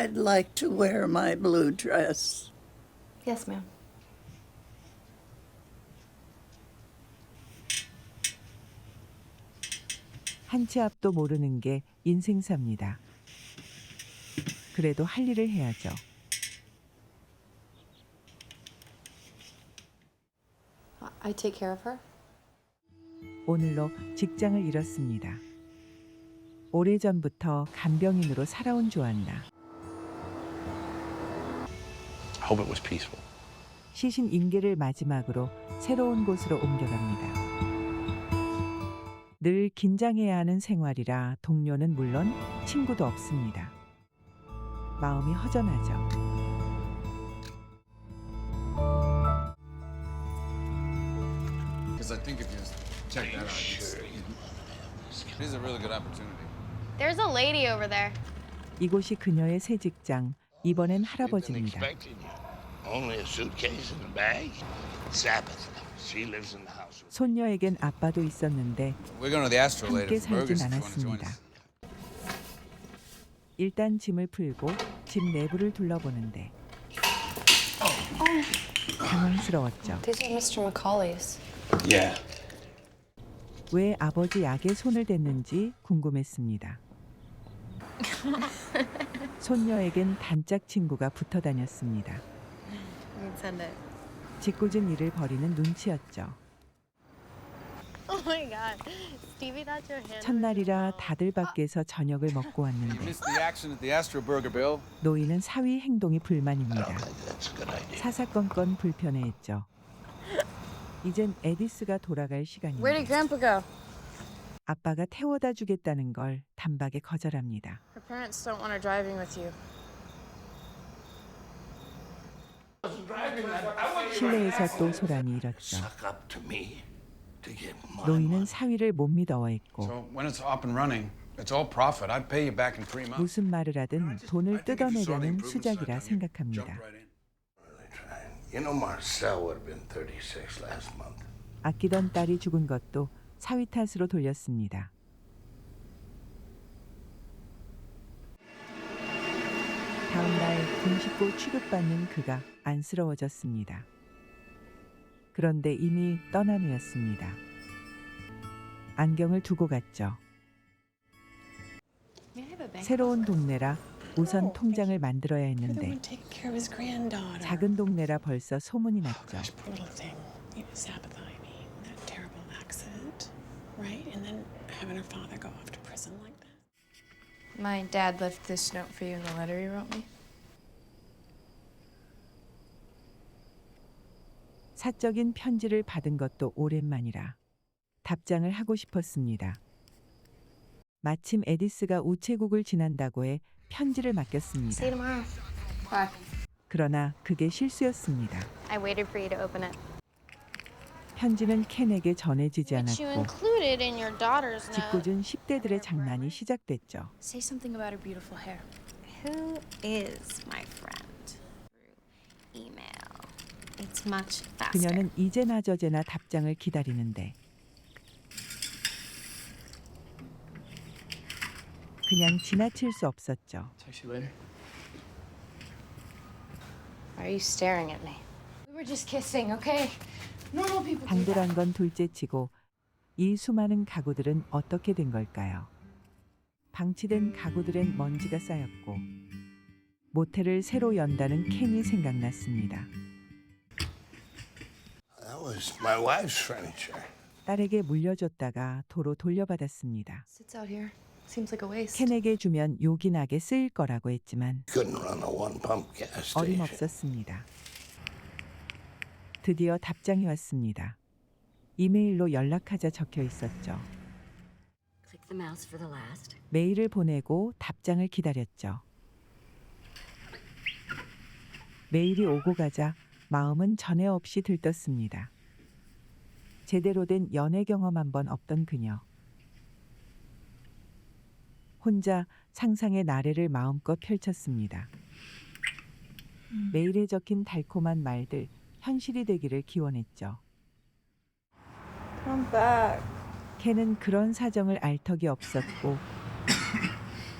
I'd like to wear my blue dress. Yes, ma'am. 한치 앞도 모르는 게 인생사입니다. 그래도 할 일을 해야죠. I take care of her. 오늘로 직장을 잃었습니다. 오래전부터 간병인으로 살아온 조안나. I hope it was peaceful. 시신 인계를 마지막으로 새로운 곳으로 옮겨갑니다. 늘 긴장해야 하는 생활이라 동료는 물론 친구도 없습니다. 마음이 허전하죠. Because I think if you check that out, it's, it is a really good opportunity. There's a lady over there. 이곳이 그녀의 새 직장. 이번엔 할아버지입니다. expecting you. Only a suitcase and a bag. Sabbath. She lives in the house. with- 손녀에겐 아빠도 있었는데 We're going to the Astro later 함께 살진 않았습니다. 일단 짐을 풀고 집 내부를 둘러보는데 당황스러웠죠. These are Mr. Macaulay's. Yeah. 왜 아버지 약에 손을 댔는지 궁금했습니다. 손녀에겐 단짝 친구가 붙어 다녔습니다. It. 짓궂은 일을 벌이는 눈치였죠. Oh my god. Stevie, that's your hand. 첫날이라 다들 밖에서 저녁을 먹고 You 왔는데 missed the action at the Astro Burger, Bill. 노인은 사위 행동이 불만입니다. That's a good idea. 사사건건 불편해했죠. 이젠 에디스가 돌아갈 Where did 시간입니다. Grandpa go? 아빠가 태워다 주겠다는 걸 단박에 거절합니다. Her parents don't want her driving with you. 실내에서 또 소란이 일었죠. Suck up to me to get my 노인은 사위를 못 믿어했고 So when it's up and running, it's all profit. I'd pay you back in three months. 무슨 말을 하든 돈을 뜯어내려는 수작이라 생각합니다. jump right in. You know Marcel would have been 36 last month. 아끼던 딸이 죽은 것도 사위 탓으로 돌렸습니다. 다음 날 군식고 취급받는 그가 안쓰러워졌습니다. 그런데 이미 떠난 후였습니다. 안경을 두고 갔죠. 새로운 동네라 우선 통장을 만들어야 했는데. 작은 동네라 벌써 소문이 났죠. Right? And then having her father go off to prison like that. My dad left this note for you in the letter he wrote me. 사적인 편지를 받은 것도 오랜만이라 답장을 하고 싶었습니다. 마침 에디스가 우체국을 지난다고 해 편지를 See 맡겼습니다. you tomorrow. Bye. 그러나 그게 실수였습니다. I waited for you to open it. 편지는 켄에게 전해지지 Which you 않았고 included in your daughter's note. 짓궂은 10대들의 장난이 시작됐죠. Say something about her beautiful hair. Who is my friend? Email. It's much faster. 그녀는 이제나 저제나 답장을 기다리는데 그냥 지나칠 수 없었죠. Text you later. Why are you staring at me? We were just kissing, okay? 당돌한 건 둘째치고 이 수많은 가구들은 어떻게 된 걸까요? 방치된 가구들엔 먼지가 쌓였고 모텔을 새로 연다는 캔이 생각났습니다. That was my wife's furniture. 딸에게 물려줬다가 도로 돌려받았습니다. Sits out here. Seems like a waste. 캔에게 주면 요긴하게 쓰일 거라고 했지만 Couldn't run a one pump gas station. 어림없었습니다. 드디어 답장이 왔습니다. 이메일로 연락하자 적혀 있었죠. Click the mouse for the last. 메일을 보내고 답장을 기다렸죠. 메일이 오고 가자 마음은 전에 없이 들떴습니다. 제대로 된 연애 경험 한 번 없던 그녀. 혼자 상상의 나래를 마음껏 펼쳤습니다. 메일에 적힌 달콤한 말들 현실이 되기를 기원했죠. Come back. 캔은 그런 사정을 알 턱이 없었고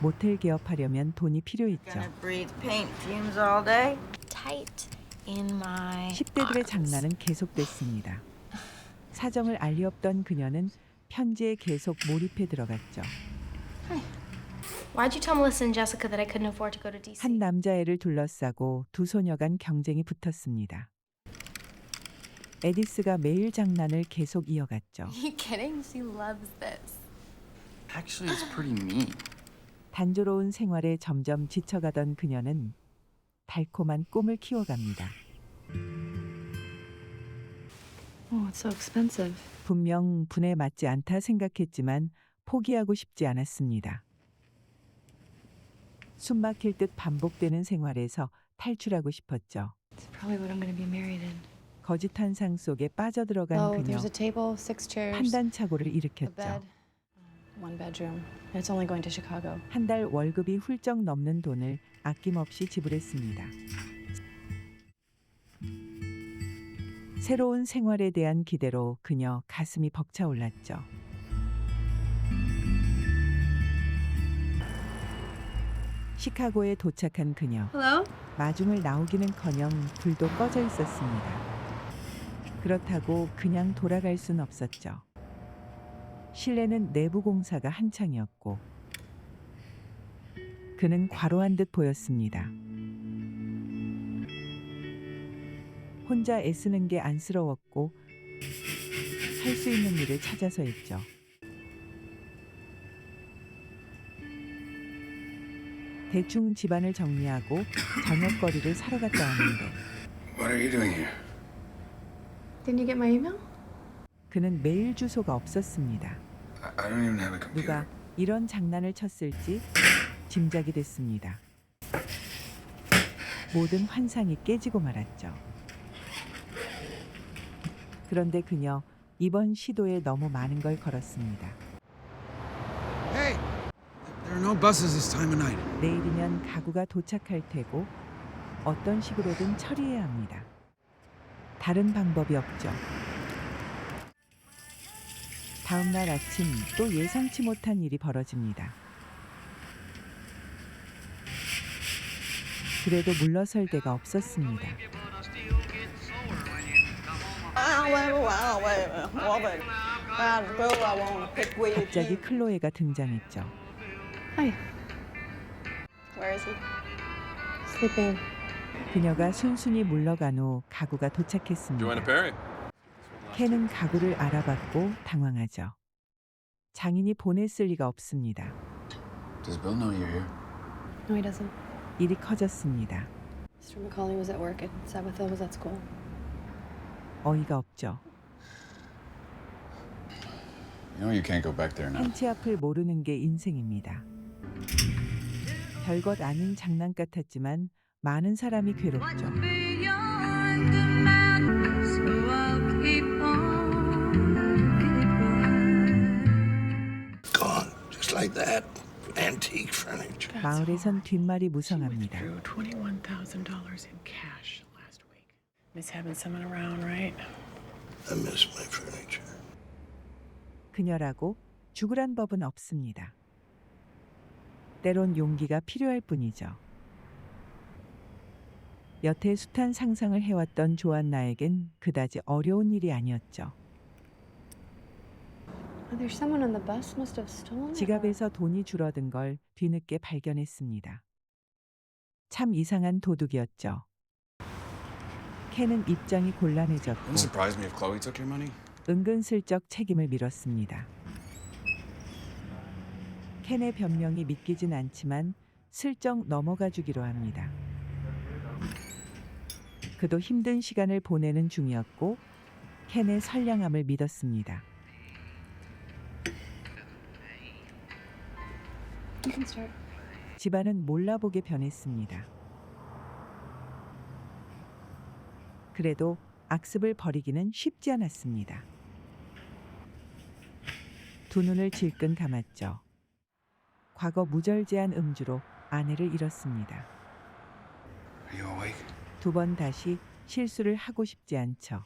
모텔 개업하려면 돈이 필요했죠. Gonna breathe paint fumes all day? Tight in my 10대들의 arms. 장난은 계속됐습니다. 사정을 알리 없던 그녀는 편지에 계속 몰입해 들어갔죠. Why'd you tell Melissa and Jessica that I couldn't afford to go to DC? 한 남자애를 둘러싸고 두 소녀 간 경쟁이 붙었습니다. 에디스가 매일 장난을 계속 이어갔죠. you kidding? She loves this. Actually, it's pretty mean. 단조로운 생활에 점점 지쳐가던 그녀는 달콤한 꿈을 키워갑니다. Oh, it's so expensive. 분명 분에 맞지 않다 생각했지만 포기하고 싶지 않았습니다. 숨막힐 듯 반복되는 생활에서 탈출하고 싶었죠. It's probably what I'm going to be married in. 거짓 한상 속에 빠져들어간 Oh, 그녀 there's a table, six chairs, 판단착오를 a 일으켰죠. bed. One bedroom. And it's only going to Chicago. 한 달 월급이 훌쩍 넘는 돈을 아낌없이 지불했습니다. 새로운 생활에 대한 기대로 그녀 가슴이 벅차올랐죠. 시카고에 도착한 그녀. Hello? 마중을 나오기는커녕 불도 꺼져 있었습니다. 그렇다고 그냥 돌아갈 순 없었죠. 실내는 내부 공사가 한창이었고 그는 과로한 듯 보였습니다. 혼자 애쓰는 게 안쓰러웠고 할 수 있는 일을 찾아서 했죠. 대충 집안을 정리하고 저녁거리를 사러 갔다 왔는데 What are you doing here? Didn't you get my email? 그는 메일 주소가 없었습니다. I, I don't even have a computer. 누가 이런 장난을 쳤을지 짐작이 됐습니다. 모든 환상이 깨지고 말았죠. 그런데 그녀 이번 시도에 너무 많은 걸 걸었습니다. Hey! There are no buses this time of night. 내일이면 가구가 도착할 테고 어떤 식으로든 처리해야 합니다. 다른 방법이 없죠. 다음 날 아침 또 예상치 못한 일이 벌어집니다. 그래도 물러설 데가 없었습니다. 갑자기 클로에가 등장했죠. Hi. Where is he? Sleeping. 그녀가 순순히 물러간 후 가구가 도착했습니다. Perry? 캔은 가구를 알아봤고 당황하죠. 장인이 보냈을 리가 없습니다. Does Bill know you're here? No, he doesn't. 일이 커졌습니다. Mr. McCauley was at work and Sabbath Hill was at school. 어이가 없죠. You know you can't go back there now. 한치 앞을 모르는 게 인생입니다. 별것 아닌 장난 같았지만 많은 사람이 괴롭죠. Gone, just like that. Antique furniture. 마을에선 뒷말이 무성합니다. Drew twenty-one thousand dollars in cash last week. Miss having someone around, right? I miss my furniture. 그녀라고 죽으란 법은 없습니다. 때론 용기가 필요할 뿐이죠. 여태 숱한 상상을 해왔던 조안나에겐 그다지 어려운 일이 아니었죠. It. 지갑에서 돈이 줄어든 걸 뒤늦게 발견했습니다. 참 이상한 도둑이었죠. 캔은 입장이 곤란해졌고 Wouldn't surprise me if Chloe took your money. 은근슬쩍 책임을 밀었습니다. 켄의 변명이 믿기진 않지만 슬쩍 넘어가 주기로 합니다. 그도 힘든 시간을 보내는 중이었고 켄의 선량함을 믿었습니다. 집안은 몰라보게 변했습니다. 그래도 악습을 버리기는 쉽지 않았습니다. 두 눈을 질끈 감았죠. 과거 무절제한 음주로 아내를 잃었습니다. 두 번 다시 실수를 하고 싶지 않죠.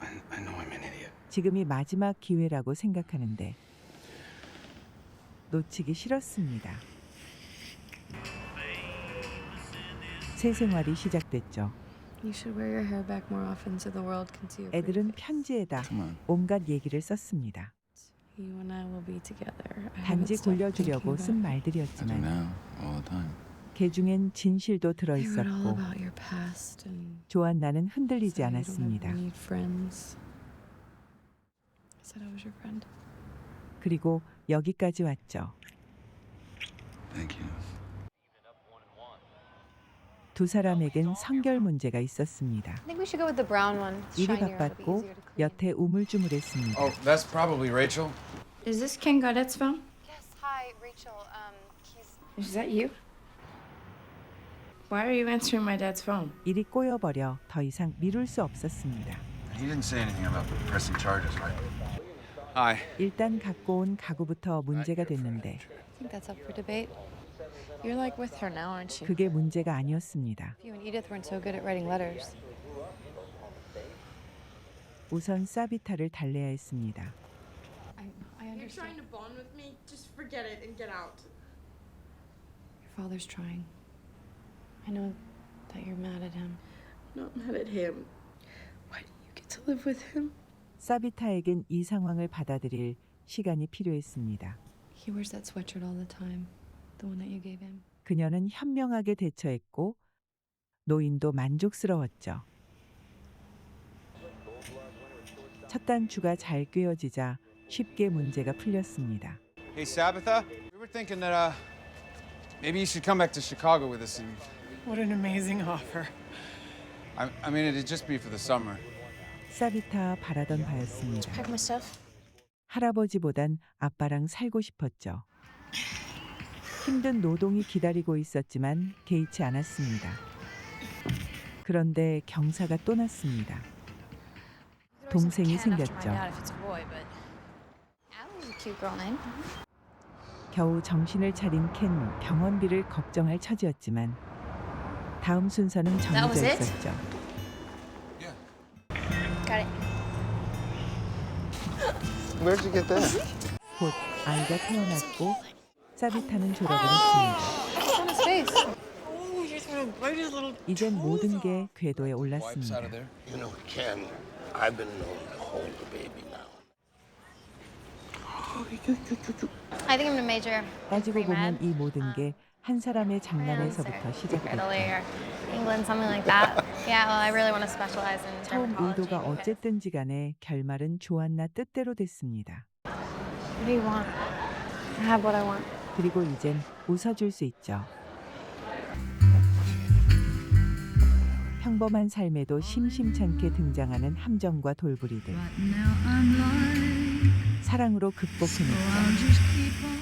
I, I know I'm an idiot. 지금이 마지막 기회라고 생각하는데 놓치기 싫었습니다. 새 생활이 시작됐죠. You should wear your hair back more often so the world can see your pretty 애들은. 편지에다. 온갖 얘기를 썼습니다. You and I will be together. I 단지 골려주려고 쓴 말들이었지만 now, all the time. 개 중엔 진실도 들어 있었고 조안나는 흔들리지 않았습니다. 그리고 여기까지 왔죠. 두 사람에겐 성결 문제가 있었습니다. I think we should go with the brown one. It's 일이 바빴고. 여태 우물쭈물했습니다. Oh, that's probably Rachel. Is this Ken Gaudet's phone? Yes, hi, Rachel. Um, he's Is that you? Why are you answering my dad's phone? 일이 꼬여버려 더 이상 미룰 수 없었습니다. He didn't say anything about pressing charges, right? Hi. 일단 갖고 온 가구부터 문제가 됐는데 I think that's up for debate. You're like with her now, aren't you? 그게 문제가 아니었습니다. You and Edith weren't so good at writing letters. 우선 사비타를 달래야 했습니다. I, I understand. to bond with me? Just forget it and get out. Your father's trying. I know that you're mad at him. Not mad at him. Why do you get to live with him? 사비타에겐 이 상황을 받아들일 시간이 필요했습니다. He wears that sweatshirt all the time. The one that you gave him. 그녀는 현명하게 대처했고 노인도 만족스러웠죠. 첫 단추가 잘 꿰어지자 쉽게 문제가 풀렸습니다. Hey, Sabitha. We were thinking that uh, maybe you should come back to Chicago with us, and What an amazing offer. I, I mean, it'd just be for the summer. 사비타 바라던 바였습니다. Pack my stuff. 할아버지보단 아빠랑 살고 싶었죠. 힘든 노동이 기다리고 있었지만 개의치 않았습니다. 그런데 경사가 또 났습니다. 동생이 생겼죠. Allie's a cute girl name. 겨우 정신을 차린 켄 병원비를 걱정할 처지였지만 다음 순서는 was 정해져 it? 있었죠. Got it. Where'd you get that? 곧 아이가 태어났고 사비타는 졸업을 했습니다. On his face. Oh, 이젠 모든 게 궤도에 올랐습니다. out of there. You know, Ken, I've been known to hold the baby now. I think I'm gonna major 따지고 보면. 이 모든 게 한 사람의 장난에서부터 Italy 시작됐죠. or England, something like that. Yeah, well, I really want to specialize in 처음 dermatology. 의도가 어쨌든지 간에 결말은 조안나 뜻대로 됐습니다. What do you want? I have what I want. 그리고 이젠 웃어줄 수 있죠. 평범한 삶에도 심심찮게 등장하는 함정과 돌부리들. 사랑으로 극복해냈죠.